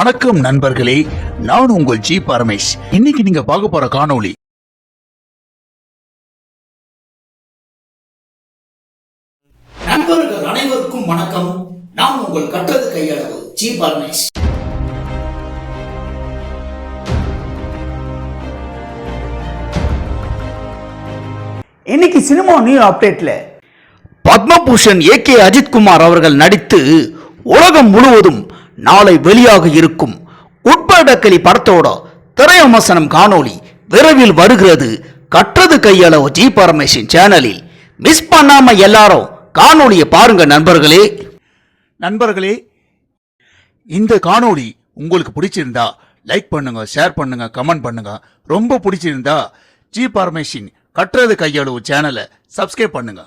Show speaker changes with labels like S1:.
S1: வணக்கம் நண்பர்களே நான் உங்கள் ஜி பரமேஷ். இன்னைக்கு நீங்க பார்க்க போற காணொளி
S2: நண்பர்கள் அனைவருக்கும் வணக்கம். நான் உங்கள் கற்றது கையளவு ஜி பரமேஷ்.
S3: இன்னைக்கு சினிமா நியூ அப்டேட்ல
S2: பத்மபூஷன் ஏ கே அஜித்குமார் அவர்கள் நடித்து உலகம் முழுவதும் நாளை வெளியாக இருக்கும். உட்படக்கலி படத்தோட திரையமசனம் காணொளி விரைவில் வருகிறது. கற்றது கையளவு ஜி பரமேஷின் சேனலில். மிஸ் பண்ணாம எல்லாரும் காணொளியை பாருங்க நண்பர்களே.
S1: நண்பர்களே இந்த காணொளி உங்களுக்கு பிடிச்சிருந்தா லைக் பண்ணுங்க ஷேர் பண்ணுங்க கமெண்ட் பண்ணுங்க. ரொம்ப பிடிச்சிருந்தா ஜி பரமேஷின் கட்டுறது கையளவு சேனலை சப்ஸ்கிரைப் பண்ணுங்க.